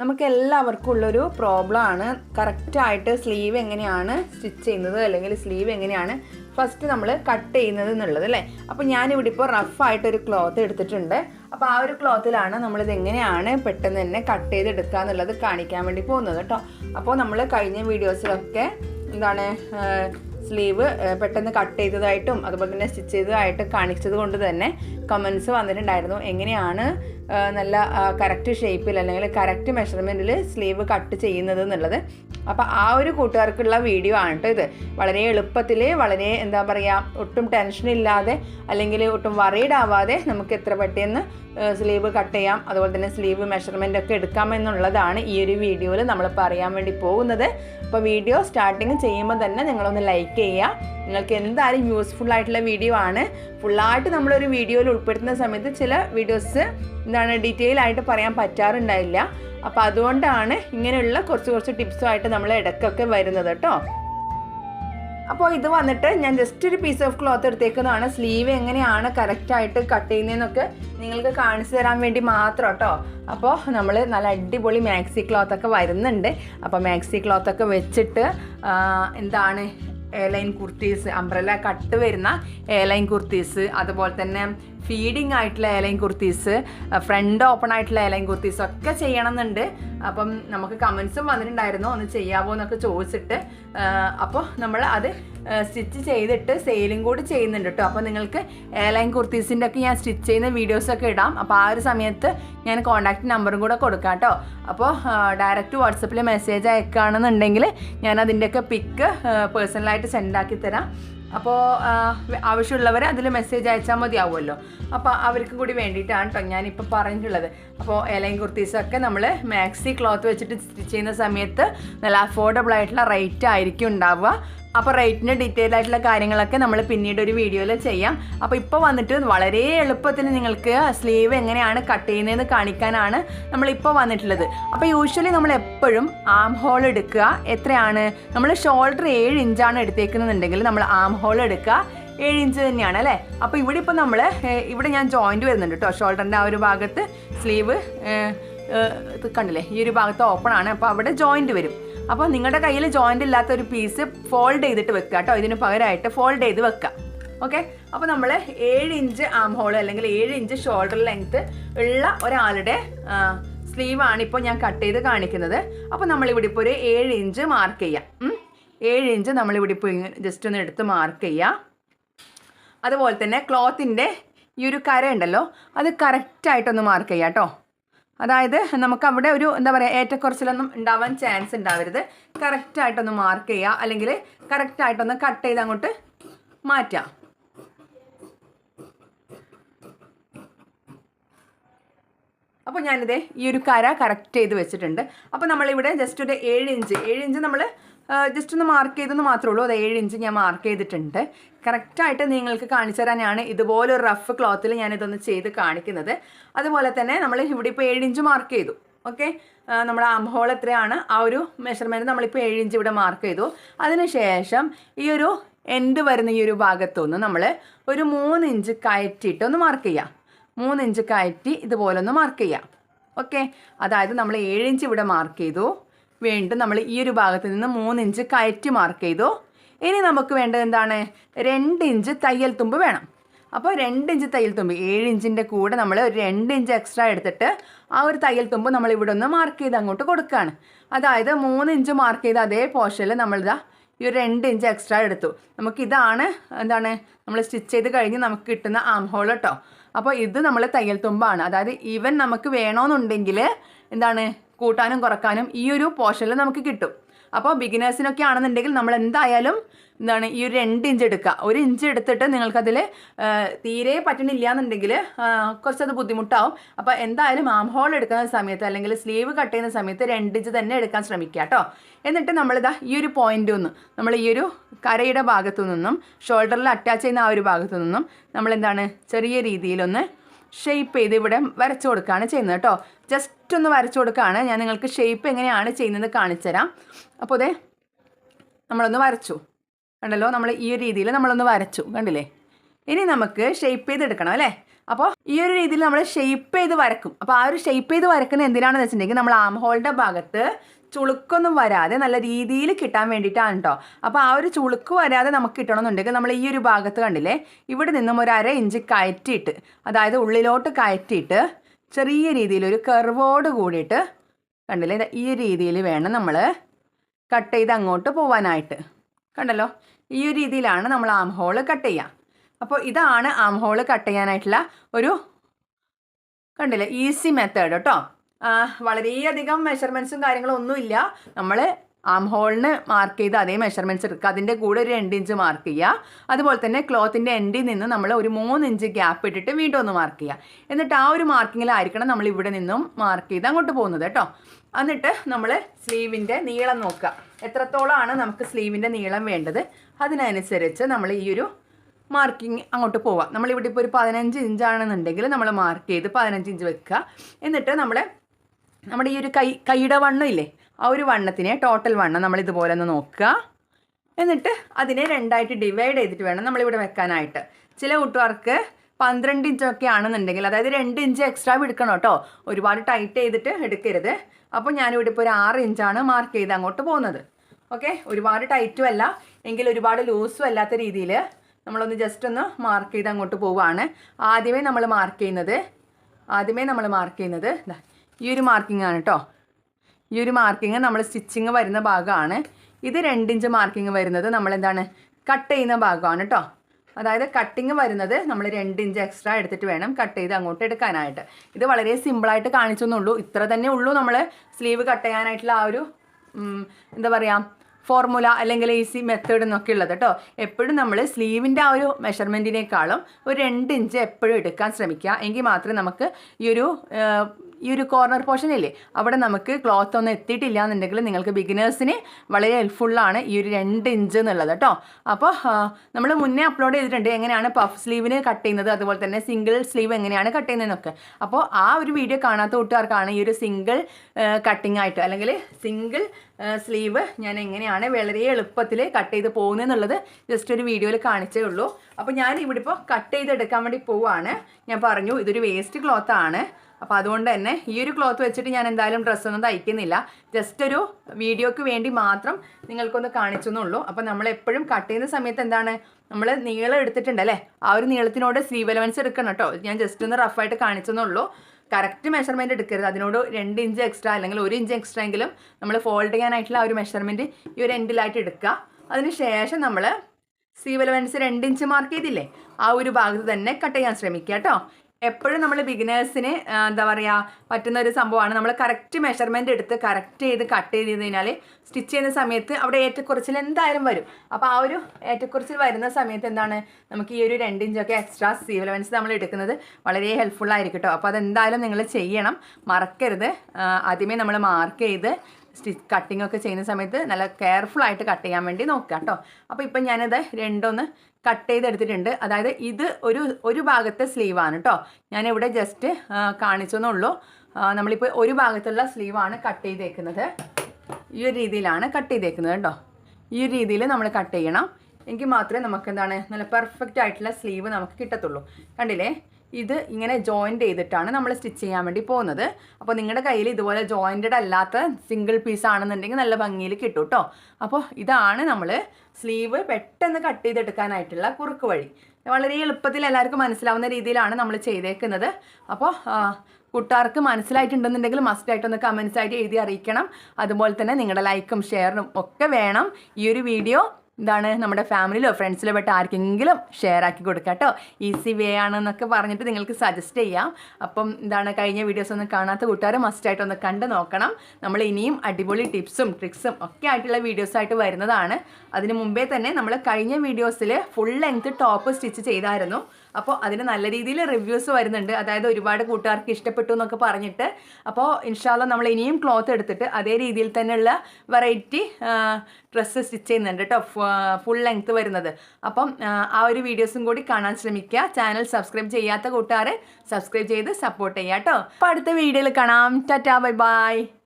നമുക്ക് എല്ലാവർക്കും ഉള്ളൊരു പ്രോബ്ലം ആണ് കറക്റ്റായിട്ട് സ്ലീവ് എങ്ങനെയാണ് സ്റ്റിച്ച് ചെയ്യുന്നത് അല്ലെങ്കിൽ സ്ലീവ് എങ്ങനെയാണ് ഫസ്റ്റ് നമ്മൾ കട്ട് ചെയ്യുന്നത് എന്നുള്ളത് അല്ലേ? അപ്പോൾ ഞാനിവിടെ ഇപ്പോൾ റഫായിട്ടൊരു ക്ലോത്ത് എടുത്തിട്ടുണ്ട്. അപ്പോൾ ആ ഒരു ക്ലോത്തിലാണ് നമ്മളിത് എങ്ങനെയാണ് പെട്ടെന്ന് തന്നെ കട്ട് ചെയ്തെടുക്കുക എന്നുള്ളത് കാണിക്കാൻ വേണ്ടി പോകുന്നത് കേട്ടോ. അപ്പോൾ നമ്മൾ കഴിഞ്ഞ വീഡിയോസിലൊക്കെ എന്താണ് സ്ലീവ് പെട്ടെന്ന് കട്ട് ചെയ്തതായിട്ടും അതുപോലെ തന്നെ സ്റ്റിച്ച് ചെയ്തതായിട്ട് കാണിച്ചത് കൊണ്ട് തന്നെ കമൻസ് വന്നിട്ടുണ്ടായിരുന്നു. എങ്ങനെയാണ് നല്ല കറക്റ്റ് ഷേപ്പിൽ അല്ലെങ്കിൽ കറക്റ്റ് മെഷർമെന്റിൽ സ്ലീവ് കട്ട് ചെയ്യുന്നത് എന്നുള്ളത്. അപ്പോൾ ആ ഒരു കൂട്ടുകാർക്കുള്ള വീഡിയോ ആണ് കേട്ടോ ഇത്. വളരെ എളുപ്പത്തിൽ വളരെ എന്താ പറയുക ഒട്ടും ടെൻഷൻ ഇല്ലാതെ അല്ലെങ്കിൽ ഒട്ടും വറീഡ് ആവാതെ നമുക്ക് എത്ര പെട്ടെന്ന് സ്ലീവ് കട്ട് ചെയ്യാം. അതുപോലെ തന്നെ സ്ലീവ് മെഷർമെന്റ് ഒക്കെ എടുക്കാം എന്നുള്ളതാണ് ഈ ഒരു വീഡിയോയിൽ നമ്മൾ പറയാൻ വേണ്ടി പോകുന്നത്. അപ്പോൾ വീഡിയോ സ്റ്റാർട്ടിങ് ചെയ്യുമ്പോൾ തന്നെ നിങ്ങളൊന്ന് ലൈക്ക് ചെയ്യുക നിങ്ങൾക്ക് എന്തായാലും യൂസ്ഫുൾ ആയിട്ടുള്ള വീഡിയോ ആണ്. ഫുള്ളായിട്ട് നമ്മളൊരു വീഡിയോയിൽ ഉൾപ്പെടുത്തുന്ന സമയത്ത് ചില വീഡിയോസ് എന്താണ് ഡീറ്റെയിൽ ആയിട്ട് പറയാൻ പറ്റാറുണ്ടായില്ല. അപ്പോൾ അതുകൊണ്ടാണ് ഇങ്ങനെയുള്ള കുറച്ച് കുറച്ച് ടിപ്സുമായിട്ട് നമ്മൾ ഇടയ്ക്കൊക്കെ വരുന്നത് കേട്ടോ അപ്പോൾ ഇത് വന്നിട്ട് ഞാൻ ജസ്റ്റ് ഒരു പീസ് ഓഫ് ക്ലോത്ത് എടുത്തേക്കുന്നതാണ്. സ്ലീവ് എങ്ങനെയാണ് കറക്റ്റായിട്ട് കട്ട് ചെയ്യുന്നതെന്നൊക്കെ നിങ്ങൾക്ക് കാണിച്ചു തരാൻ വേണ്ടി മാത്രം കേട്ടോ അപ്പോൾ നമ്മൾ നല്ല അടിപൊളി മാക്സി ക്ലോത്തൊക്കെ വരുന്നുണ്ട്. അപ്പോൾ മാക്സി ക്ലോത്തൊക്കെ വെച്ചിട്ട് എന്താണ് എയർലൈൻ കുർത്തീസ് അംബ്രല കട്ട് വരുന്ന എയർലൈൻ കുർത്തീസ് അതുപോലെ തന്നെ ഫീഡിങ് ആയിട്ടുള്ള എയർലൈൻ കുർത്തീസ് ഫ്രണ്ട് ഓപ്പൺ ആയിട്ടുള്ള എയർലൈൻ കുർത്തീസ് ഒക്കെ ചെയ്യണമെന്നുണ്ട്. അപ്പം നമുക്ക് കമൻസും വന്നിട്ടുണ്ടായിരുന്നു. ഒന്ന് ചെയ്യാവോ എന്നൊക്കെ ചോദിച്ചിട്ട് അപ്പോൾ നമ്മൾ അത് സ്റ്റിച്ച് ചെയ്തിട്ട് സെയിലും കൂടി ചെയ്യുന്നുണ്ട് കേട്ടോ അപ്പോൾ നിങ്ങൾക്ക് എയർലൈൻ കുർത്തീസിന്റെ ഒക്കെ ഞാൻ സ്റ്റിച്ച് ചെയ്യുന്ന വീഡിയോസൊക്കെ ഇടാം. അപ്പോൾ ആ ഒരു സമയത്ത് ഞാൻ കോൺടാക്റ്റ് നമ്പറും കൂടെ കൊടുക്കാം കേട്ടോ അപ്പോൾ ഡയറക്റ്റ് വാട്സപ്പിൽ മെസ്സേജ് അയക്കുകയാണെന്നുണ്ടെങ്കിൽ ഞാൻ അതിന്റെയൊക്കെ പിക്ക് പേഴ്സണലായിട്ട് സെൻഡ് ആക്കി തരാം. അപ്പോൾ ആവശ്യമുള്ളവർ അതിൽ മെസ്സേജ് അയച്ചാൽ മതിയാവുമല്ലോ. അപ്പോൾ അവർക്ക് കൂടി വേണ്ടിയിട്ടാണ് കേട്ടോ ഞാനിപ്പോൾ പറഞ്ഞിട്ടുള്ളത്. അപ്പോൾ ഇലയും കുർത്തീസൊക്കെ നമ്മൾ മാക്സി ക്ലോത്ത് വെച്ചിട്ട് സ്റ്റിച്ച് ചെയ്യുന്ന സമയത്ത് നല്ല അഫോർഡബിൾ ആയിട്ടുള്ള റേറ്റ് ആയിരിക്കും ഉണ്ടാവുക. അപ്പോൾ റേറ്റിന്റെ ഡീറ്റെയിൽ ആയിട്ടുള്ള കാര്യങ്ങളൊക്കെ നമ്മൾ പിന്നീട് ഒരു വീഡിയോയിൽ ചെയ്യാം. അപ്പോൾ ഇപ്പോൾ വന്നിട്ട് വളരെ എളുപ്പത്തിൽ നിങ്ങൾക്ക് സ്ലീവ് എങ്ങനെയാണ് കട്ട് ചെയ്യുന്നതെന്ന് കാണിക്കാനാണ് നമ്മളിപ്പോൾ വന്നിട്ടുള്ളത്. അപ്പോൾ യൂഷ്വലി നമ്മൾ എപ്പോഴും ആം ഹോൾ എടുക്കുക. എത്രയാണ്? നമ്മൾ ഷോൾഡർ ഏഴ് ഇഞ്ചാണ് എടുത്തേക്കുന്നതെന്നുണ്ടെങ്കിൽ നമ്മൾ ആം ഹോൾ എടുക്കുക. ഏഴ് ഇഞ്ച് തന്നെയാണ് അല്ലേ? അപ്പോൾ ഇവിടെ ഇപ്പോൾ നമ്മൾ ഇവിടെ ഞാൻ ജോയിന്റ് വരുന്നുണ്ട് കേട്ടോ ഷോൾഡറിന്റെ ആ ഒരു ഭാഗത്ത് സ്ലീവ് കണ്ടില്ലേ? ഈ ഒരു ഭാഗത്ത് ഓപ്പൺ ആണ്. അപ്പോൾ അവിടെ ജോയിന്റ് വരും. അപ്പോൾ നിങ്ങളുടെ കയ്യിൽ ജോയിന്റ് ഇല്ലാത്ത ഒരു പീസ് ഫോൾഡ് ചെയ്തിട്ട് വെക്കുക കേട്ടോ. ഇതിന് പകരമായിട്ട് ഫോൾഡ് ചെയ്ത് വെക്കുക. ഓക്കെ അപ്പോൾ നമ്മൾ ഏഴ് ഇഞ്ച് ആം ഹോൾ അല്ലെങ്കിൽ ഏഴ് ഇഞ്ച് ഷോൾഡർ ലെങ്ത്ത് ഉള്ള ഒരാളുടെ സ്ലീവാണ് ഇപ്പോൾ ഞാൻ കട്ട് ചെയ്ത് കാണിക്കുന്നത്. അപ്പോൾ നമ്മളിവിടെ ഇപ്പോൾ ഒരു ഏഴ് ഇഞ്ച് മാർക്ക് ചെയ്യാം. ഏഴ് ഇഞ്ച് നമ്മളിവിടെ ഇപ്പോൾ ജസ്റ്റ് ഒന്ന് എടുത്ത് മാർക്ക് ചെയ്യുക അതുപോലെ തന്നെ ക്ലോത്തിന്റെ ഈ ഒരു കര ഉണ്ടല്ലോ അത് കറക്റ്റായിട്ടൊന്ന് മാർക്ക് ചെയ്യാം കേട്ടോ. അതായത് നമുക്ക് അവിടെ ഒരു എന്താ പറയുക ഏറ്റക്കുറച്ചിലൊന്നും ഉണ്ടാവാൻ ചാൻസ് ഉണ്ടാവരുത്. കറക്റ്റായിട്ടൊന്ന് മാർക്ക് ചെയ്യുക. അല്ലെങ്കിൽ കറക്റ്റായിട്ടൊന്ന് കട്ട് ചെയ്ത് അങ്ങോട്ട് മാറ്റാം അപ്പോൾ ഞാനിത് ഈ ഒരു കര കറക്റ്റ് ചെയ്ത് വെച്ചിട്ടുണ്ട്. അപ്പോൾ നമ്മളിവിടെ ജസ്റ്റ് ഒരു ഏഴ് ഇഞ്ച് ഏഴ് ഇഞ്ച് നമ്മൾ ജസ്റ്റ് ഒന്ന് മാർക്ക് ചെയ്തെന്ന് മാത്രമേ ഉള്ളൂ. അത് ഏഴ് ഇഞ്ച് ഞാൻ മാർക്ക് ചെയ്തിട്ടുണ്ട്. കറക്റ്റായിട്ട് നിങ്ങൾക്ക് കാണിച്ചു തരാനാണ് ഇതുപോലെ ഒരു റഫ് ക്ലോത്തിൽ ഞാൻ ഇതൊന്ന് ചെയ്ത് കാണിക്കുന്നത്. അതുപോലെ തന്നെ നമ്മൾ ഇവിടെ ഇപ്പോൾ ഏഴ് ഇഞ്ച് മാർക്ക് ചെയ്തു. ഓക്കെ നമ്മുടെ ആം ഹോൾ എത്രയാണ്? ആ ഒരു മെഷർമെന്റ് നമ്മളിപ്പോൾ ഏഴ് ഇഞ്ച് ഇവിടെ മാർക്ക് ചെയ്തു. അതിനുശേഷം ഈ ഒരു എൻഡ് വരുന്ന ഈ ഒരു ഭാഗത്തുനിന്ന് നമ്മൾ ഒരു മൂന്ന് ഇഞ്ച് കയറ്റിയിട്ട് ഒന്ന് മാർക്ക് ചെയ്യാം. മൂന്ന് ഇഞ്ച് കയറ്റി ഇതുപോലെ ഒന്ന് മാർക്ക് ചെയ്യാം. ഓക്കെ അതായത് നമ്മൾ ഏഴ് ഇഞ്ച് ഇവിടെ മാർക്ക് ചെയ്തു. വീണ്ടും നമ്മൾ ഈ ഒരു ഭാഗത്ത് നിന്ന് മൂന്ന് ഇഞ്ച് കയറ്റി മാർക്ക് ചെയ്തു. ഇനി നമുക്ക് വേണ്ടത് എന്താണ്? രണ്ട് ഇഞ്ച് തയ്യൽ തുമ്പ് വേണം. അപ്പോൾ രണ്ട് ഇഞ്ച് തയ്യൽ തുമ്പ് ഏഴ് ഇഞ്ചിന്റെ കൂടെ നമ്മൾ ഒരു രണ്ട് ഇഞ്ച് എക്സ്ട്രാ എടുത്തിട്ട് ആ ഒരു തയ്യൽ തുമ്പ് നമ്മൾ ഇവിടെ ഒന്ന് മാർക്ക് ചെയ്ത് അങ്ങോട്ട് കൊടുക്കുകയാണ്. അതായത് മൂന്ന് ഇഞ്ച് മാർക്ക് ചെയ്ത അതേ പോർഷനിൽ നമ്മളിതാ ഈ ഒരു രണ്ട് ഇഞ്ച് എക്സ്ട്രാ എടുത്തു. നമുക്ക് ഇതാണ് എന്താണ്? നമ്മൾ സ്റ്റിച്ച് ചെയ്ത് കഴിഞ്ഞ് നമുക്ക് കിട്ടുന്ന ആം ഹോൾ കേട്ടോ അപ്പോൾ ഇത് നമ്മൾ തയ്യൽ തുമ്പാണ്. അതായത് ഈവൻ നമുക്ക് വേണമെന്നുണ്ടെങ്കിൽ എന്താണ്? കൂട്ടാനും കുറക്കാനും ഈ ഒരു പോർഷനിൽ നമുക്ക് കിട്ടും. അപ്പോൾ ബിഗിനേഴ്സിനൊക്കെ ആണെന്നുണ്ടെങ്കിൽ നമ്മൾ എന്തായാലും എന്താണ് ഈ ഒരു രണ്ട് ഇഞ്ച് എടുക്കുക. ഒരു ഇഞ്ച് എടുത്തിട്ട് നിങ്ങൾക്കതിൽ തീരെ പറ്റണില്ല എന്നുണ്ടെങ്കിൽ കുറച്ചത് ബുദ്ധിമുട്ടാവും. അപ്പോൾ എന്തായാലും ആം ഹോൾ എടുക്കുന്ന സമയത്ത് അല്ലെങ്കിൽ സ്ലീവ് കട്ട് ചെയ്യുന്ന സമയത്ത് രണ്ട് ഇഞ്ച് തന്നെ എടുക്കാൻ ശ്രമിക്കുക കേട്ടോ. എന്നിട്ട് നമ്മളിതാ ഈ ഒരു പോയിന്റ് ഒന്ന് നമ്മൾ ഈ ഒരു കരയുടെ ഭാഗത്തു നിന്നും ഷോൾഡറിൽ അറ്റാച്ച് ചെയ്യുന്ന ആ ഒരു ഭാഗത്തു നിന്നും നമ്മൾ എന്താണ് ചെറിയ രീതിയിലൊന്ന് ഷേപ്പ് ചെയ്ത് ഇവിടെ വരച്ചു കൊടുക്കുകയാണ് ചെയ്യുന്നത് കേട്ടോ. ജസ്റ്റ് ഒന്ന് വരച്ചു കൊടുക്കുകയാണ്. ഞാൻ നിങ്ങൾക്ക് ഷേപ്പ് എങ്ങനെയാണ് ചെയ്യുന്നത് കാണിച്ചുതരാം അപ്പോൾ അതെ നമ്മളൊന്ന് വരച്ചു. കണ്ടല്ലോ നമ്മൾ ഈ ഒരു രീതിയിൽ നമ്മളൊന്ന് വരച്ചു. കണ്ടില്ലേ? ഇനി നമുക്ക് ഷേപ്പ് ചെയ്തെടുക്കണം അല്ലേ? അപ്പോൾ ഈ ഒരു രീതിയിൽ നമ്മൾ ഷേപ്പ് ചെയ്ത് വരക്കും. അപ്പോൾ ആ ഒരു ഷേപ്പ് ചെയ്ത് വരക്കുന്നത് എന്തിനാണെന്ന് വെച്ചിട്ടുണ്ടെങ്കിൽ നമ്മൾ ആം ഹോളിന്റെ ഭാഗത്ത് ചുളുക്കൊന്നും വരാതെ നല്ല രീതിയിൽ കിട്ടാൻ വേണ്ടിയിട്ടാണ് കേട്ടോ അപ്പോൾ ആ ഒരു ചുളുക്ക് വരാതെ നമുക്ക് കിട്ടണമെന്നുണ്ടെങ്കിൽ നമ്മൾ ഈ ഒരു ഭാഗത്ത് കണ്ടില്ലേ? ഇവിടെ നിന്നും ഒരു അര ഇഞ്ച് കയറ്റിയിട്ട് അതായത് ഉള്ളിലോട്ട് കയറ്റിയിട്ട് ചെറിയ രീതിയിൽ ഒരു കർവോട് കൂടിയിട്ട് കണ്ടില്ലേ? ഈ രീതിയിൽ വേണം നമ്മൾ കട്ട് ചെയ്ത് അങ്ങോട്ട് പോവാനായിട്ട്. കണ്ടല്ലോ? ഈ ഒരു രീതിയിലാണ് നമ്മൾ ആം ഹോൾ കട്ട് ചെയ്യുക അപ്പോൾ ഇതാണ് ആം ഹോൾ കട്ട് ചെയ്യാനായിട്ടുള്ള ഒരു കണ്ടില്ലേ? ഈസി മെത്തേഡ് കേട്ടോ വളരെയധികം മെഷർമെന്റ്സും കാര്യങ്ങളും ഒന്നുമില്ല നമ്മൾ ആം ഹോളിന് മാർക്ക് ചെയ്ത് അതേ മെഷർമെന്റ്സ് എടുക്കുക. അതിന്റെ കൂടെ ഒരു രണ്ട് ഇഞ്ച് മാർക്ക് ചെയ്യുക. അതുപോലെ തന്നെ ക്ലോത്തിന്റെ എൻഡിൽ നിന്ന് നമ്മൾ ഒരു മൂന്ന് ഇഞ്ച് ഗ്യാപ്പ് ഇട്ടിട്ട് വീണ്ടും ഒന്ന് മാർക്ക് ചെയ്യുക. എന്നിട്ട് ആ ഒരു മാർക്കിങ്ങിലായിരിക്കണം നമ്മൾ ഇവിടെ നിന്നും മാർക്ക് ചെയ്ത് അങ്ങോട്ട് പോകുന്നത് കേട്ടോ. എന്നിട്ട് നമ്മൾ സ്ലീവിന്റെ നീളം നോക്കുക. എത്രത്തോളമാണ് നമുക്ക് സ്ലീവിന്റെ നീളം വേണ്ടത്? അതിനനുസരിച്ച് നമ്മൾ ഈ ഒരു മാർക്കിങ് അങ്ങോട്ട് പോവാം. നമ്മളിവിടെ ഇപ്പോൾ ഒരു പതിനഞ്ച് ഇഞ്ചാണെന്നുണ്ടെങ്കിൽ നമ്മൾ മാർക്ക് ചെയ്ത് പതിനഞ്ച് ഇഞ്ച് വെക്കുക. എന്നിട്ട് നമ്മുടെ നമ്മുടെ ഈ ഒരു കൈ കൈയുടെ വണ്ണം ഇല്ലേ ആ ഒരു വണ്ണത്തിനെ ടോട്ടൽ വണ്ണം നമ്മൾ ഇതുപോലെ ഒന്ന് നോക്കുക. എന്നിട്ട് അതിനെ രണ്ടായിട്ട് ഡിവൈഡ് ചെയ്തിട്ട് വേണം നമ്മളിവിടെ വെക്കാനായിട്ട്. ചില കൂട്ടുകാർക്ക് പന്ത്രണ്ട് ഇഞ്ചൊക്കെ ആണെന്നുണ്ടെങ്കിൽ അതായത് രണ്ട് ഇഞ്ച് എക്സ്ട്രാ എടുക്കണം കേട്ടോ. ഒരുപാട് ടൈറ്റ് ചെയ്തിട്ട് എടുക്കരുത്. അപ്പോൾ ഞാനിവിടെ ഇപ്പോൾ ഒരു ആറ് ഇഞ്ചാണ് മാർക്ക് ചെയ്ത് അങ്ങോട്ട് പോകുന്നത്. ഓക്കെ ഒരുപാട് ടൈറ്റും അല്ല. എങ്കിൽ ഒരുപാട് ലൂസും അല്ലാത്ത രീതിയിൽ നമ്മളൊന്ന് ജസ്റ്റ് ഒന്ന് മാർക്ക് ചെയ്ത് അങ്ങോട്ട് പോവുകയാണ്. ആദ്യമേ നമ്മൾ മാർക്ക് ചെയ്യുന്നത് ആദ്യമേ നമ്മൾ മാർക്ക് ചെയ്യുന്നത് ഈ ഒരു മാർക്കിംഗ് ആണ് കേട്ടോ ഈ ഒരു മാർക്കിങ് നമ്മൾ സ്റ്റിച്ചിങ് വരുന്ന ഭാഗമാണ്. ഇത് രണ്ടിഞ്ച് മാർക്കിങ് വരുന്നത് നമ്മൾ എന്താണ് കട്ട് ചെയ്യുന്ന ഭാഗമാണ് കേട്ടോ അതായത് കട്ടിങ് വരുന്നത് നമ്മൾ രണ്ട് ഇഞ്ച് എക്സ്ട്രാ എടുത്തിട്ട് വേണം കട്ട് ചെയ്ത് അങ്ങോട്ട് എടുക്കാനായിട്ട്. ഇത് വളരെ സിമ്പിളായിട്ട് കാണിച്ചെന്നുള്ളൂ. ഇത്ര തന്നെ ഉള്ളൂ നമ്മൾ സ്ലീവ് കട്ട് ചെയ്യാനായിട്ടുള്ള ആ ഒരു എന്താ പറയുക ഫോർമുല അല്ലെങ്കിൽ ഈസി മെത്തേഡ് എന്നൊക്കെ ഉള്ളത് കേട്ടോ എപ്പോഴും നമ്മൾ സ്ലീവിന്റെ ആ ഒരു മെഷർമെന്റിനേക്കാളും ഒരു രണ്ട് ഇഞ്ച് എപ്പോഴും എടുക്കാൻ ശ്രമിക്കുക. എങ്കിൽ മാത്രമേ നമുക്ക് ഈ ഒരു ഈ ഒരു കോർണർ പോർഷൻ ഇല്ലേ? അവിടെ നമുക്ക് ക്ലോത്ത് ഒന്നും എത്തിയിട്ടില്ല എന്നുണ്ടെങ്കിൽ നിങ്ങൾക്ക് ബിഗിനേഴ്സിന് വളരെ ഹെൽപ്ഫുള്ളാണ് ഈ ഒരു രണ്ട് ഇഞ്ച് എന്നുള്ളത് കേട്ടോ അപ്പോൾ നമ്മൾ മുന്നേ അപ്ലോഡ് ചെയ്തിട്ടുണ്ട്. എങ്ങനെയാണ് പഫ് സ്ലീവിന് കട്ട് ചെയ്യുന്നത്? അതുപോലെ തന്നെ സിംഗിൾ സ്ലീവ് എങ്ങനെയാണ് കട്ട് ചെയ്യുന്നതെന്നൊക്കെ. അപ്പോൾ ആ ഒരു വീഡിയോ കാണാത്ത കൂട്ടുകാർക്കാണ് ഈ ഒരു സിംഗിൾ കട്ടിംഗ് ആയിട്ട് അല്ലെങ്കിൽ സിംഗിൾ സ്ലീവ് ഞാൻ എങ്ങനെയാണ് വളരെ എളുപ്പത്തിൽ കട്ട് ചെയ്ത് പോകുന്നതെന്നുള്ളത് ജസ്റ്റ് ഒരു വീഡിയോയിൽ കാണിച്ചേ ഉള്ളൂ. അപ്പോൾ ഞാൻ ഇവിടെ ഇപ്പോൾ കട്ട് ചെയ്തെടുക്കാൻ വേണ്ടി പോവാണ്. ഞാൻ പറഞ്ഞു ഇതൊരു വേസ്റ്റ് ക്ലോത്താണ് അപ്പോൾ അതുകൊണ്ട് തന്നെ ഈ ഒരു ക്ലോത്ത് വെച്ചിട്ട് ഞാൻ എന്തായാലും ഡ്രസ്സൊന്നും തയ്ക്കുന്നില്ല. ജസ്റ്റ് ഒരു വീഡിയോക്ക് വേണ്ടി മാത്രം നിങ്ങൾക്കൊന്ന് കാണിച്ചെന്നുള്ളൂ. അപ്പോൾ നമ്മൾ എപ്പോഴും കട്ട് ചെയ്യുന്ന സമയത്ത് എന്താണ്? നമ്മൾ നീളം എടുത്തിട്ടുണ്ട് അല്ലേ? ആ ഒരു നീളത്തിനോട് സ്ലീവ് എലവൻസ് എടുക്കണം കേട്ടോ. ഞാൻ ജസ്റ്റ് ഒന്ന് റഫായിട്ട് കാണിച്ചെന്നുള്ളൂ. കറക്റ്റ് മെഷർമെന്റ് എടുക്കരുത്. അതിനോട് രണ്ട് ഇഞ്ച് എക്സ്ട്രാ അല്ലെങ്കിൽ ഒരു ഇഞ്ച് എക്സ്ട്രാ എങ്കിലും നമ്മൾ ഫോൾഡ് ചെയ്യാനായിട്ടുള്ള ആ ഒരു മെഷർമെന്റ് ഈ ഒരു എൻഡിലായിട്ട് എടുക്കുക. അതിന് ശേഷം നമ്മൾ സീവലവൻസ് രണ്ട് ഇഞ്ച് മാർക്ക് ചെയ്തില്ലേ? ആ ഒരു ഭാഗത്ത് തന്നെ കട്ട് ചെയ്യാൻ ശ്രമിക്കുക കേട്ടോ. എപ്പോഴും നമ്മൾ ബിഗിനേഴ്സിന് എന്താ പറയുക പറ്റുന്ന ഒരു സംഭവമാണ്. നമ്മൾ കറക്റ്റ് മെഷർമെന്റ് എടുത്ത് കറക്റ്റ് ചെയ്ത് കട്ട് ചെയ്ത് കഴിഞ്ഞാൽ സ്റ്റിച്ച് ചെയ്യുന്ന സമയത്ത് അവിടെ ഏറ്റക്കുറച്ചിൽ എന്തായാലും വരും. അപ്പോൾ ആ ഒരു ഏറ്റക്കുറച്ചിൽ വരുന്ന സമയത്ത് എന്താണ്? നമുക്ക് ഈ ഒരു രണ്ട് ഇഞ്ചൊക്കെ എക്സ്ട്രാ സീവ് ലെവൻസ് നമ്മൾ എടുക്കുന്നത് വളരെ ഹെൽപ്ഫുൾ ആയിരിക്കും കേട്ടോ അപ്പോൾ അതെന്തായാലും നിങ്ങൾ ചെയ്യണം. മറക്കരുത്. ആദ്യമേ നമ്മൾ മാർക്ക് ചെയ്ത് സ്റ്റിച്ച് കട്ടിംഗ് ഒക്കെ ചെയ്യുന്ന സമയത്ത് നല്ല കെയർഫുൾ ആയിട്ട് കട്ട് ചെയ്യാൻ വേണ്ടി നോക്കുക കേട്ടോ അപ്പോൾ ഇപ്പം ഞാനത് രണ്ടൊന്ന് കട്ട് ചെയ്തെടുത്തിട്ടുണ്ട്. അതായത് ഇത് ഒരു ഒരു ഭാഗത്തെ സ്ലീവാണ് കേട്ടോ ഞാനിവിടെ ജസ്റ്റ് കാണിച്ചെന്നുള്ളൂ. നമ്മളിപ്പോൾ ഒരു ഭാഗത്തുള്ള സ്ലീവാണ് കട്ട് ചെയ്തേക്കുന്നത്. ഈ ഒരു രീതിയിലാണ് കട്ട് ചെയ്തേക്കുന്നത് കേട്ടോ ഈ ഒരു രീതിയിൽ നമ്മൾ കട്ട് ചെയ്യണം. എങ്കിൽ മാത്രമേ നമുക്ക് എന്താണ് നല്ല പെർഫെക്റ്റ് ആയിട്ടുള്ള സ്ലീവ് നമുക്ക് കിട്ടത്തുള്ളൂ. കണ്ടില്ലേ? ഇത് ഇങ്ങനെ ജോയിന്റ് ചെയ്തിട്ടാണ് നമ്മൾ സ്റ്റിച്ച് ചെയ്യാൻ വേണ്ടി പോകുന്നത്. അപ്പോൾ നിങ്ങളുടെ കയ്യിൽ ഇതുപോലെ ജോയിന്റഡ് അല്ലാത്ത സിംഗിൾ പീസ് ആണെന്നുണ്ടെങ്കിൽ നല്ല ഭംഗിയിൽ കിട്ടും കേട്ടോ അപ്പോൾ ഇതാണ് നമ്മൾ സ്ലീവ് പെട്ടെന്ന് കട്ട് ചെയ്തെടുക്കാനായിട്ടുള്ള കുറുക്ക് വഴി. വളരെ എളുപ്പത്തിൽ എല്ലാവർക്കും മനസ്സിലാവുന്ന രീതിയിലാണ് നമ്മൾ ചെയ്തേക്കുന്നത്. അപ്പോൾ കൂട്ടുകാർക്ക് മനസ്സിലായിട്ടുണ്ടെന്നുണ്ടെങ്കിൽ മസ്റ്റായിട്ടൊന്ന് കമൻസ് ആയിട്ട് എഴുതി അറിയിക്കണം. അതുപോലെ തന്നെ നിങ്ങളുടെ ലൈക്കും ഷെയറും ഒക്കെ വേണം. ഈ ഒരു വീഡിയോ എന്താണ് നമ്മുടെ ഫാമിലിയിലോ ഫ്രണ്ട്സിലോ പെട്ട ആർക്കെങ്കിലും ഷെയർ ആക്കി കൊടുക്കുക കേട്ടോ. ഈസി വേ ആണെന്നൊക്കെ പറഞ്ഞിട്ട് നിങ്ങൾക്ക് സജസ്റ്റ് ചെയ്യാം. അപ്പം എന്താണ് കഴിഞ്ഞ വീഡിയോസ് ഒന്നും കാണാത്ത കൂട്ടുകാർ മസ്റ്റായിട്ടൊന്ന് കണ്ട് നോക്കണം. നമ്മൾ ഇനിയും അടിപൊളി ടിപ്സും ട്രിക്സും ഒക്കെ ആയിട്ടുള്ള വീഡിയോസായിട്ട് വരുന്നതാണ്. അതിന് മുമ്പേ തന്നെ നമ്മൾ കഴിഞ്ഞ വീഡിയോസിൽ ഫുൾ ലെങ്ത് ടോപ്പ് സ്റ്റിച്ച് ചെയ്തായിരുന്നു. അപ്പോൾ അതിന് നല്ല രീതിയിൽ റിവ്യൂസ് വരുന്നുണ്ട്. അതായത് ഒരുപാട് കൂട്ടുകാർക്ക് ഇഷ്ടപ്പെട്ടു എന്നൊക്കെ പറഞ്ഞിട്ട്. അപ്പോൾ ഇൻഷാല്ല നമ്മൾ ഇനിയും ക്ലോത്ത് എടുത്തിട്ട് അതേ രീതിയിൽ തന്നെയുള്ള വെറൈറ്റി ഡ്രസ്സ് സ്റ്റിച്ച് ചെയ്യുന്നുണ്ട് കേട്ടോ ഫുൾ ലെങ്ത്ത് വരുന്നത്. അപ്പം ആ, ഒരു വീഡിയോസും കൂടി കാണാൻ ശ്രമിക്കുക. ചാനൽ സബ്സ്ക്രൈബ് ചെയ്യാത്ത കൂട്ടുകാർ സബ്സ്ക്രൈബ് ചെയ്ത് സപ്പോർട്ട് ചെയ്യുക കേട്ടോ അപ്പോൾ അടുത്ത വീഡിയോയിൽ കാണാം. Tata bye bye.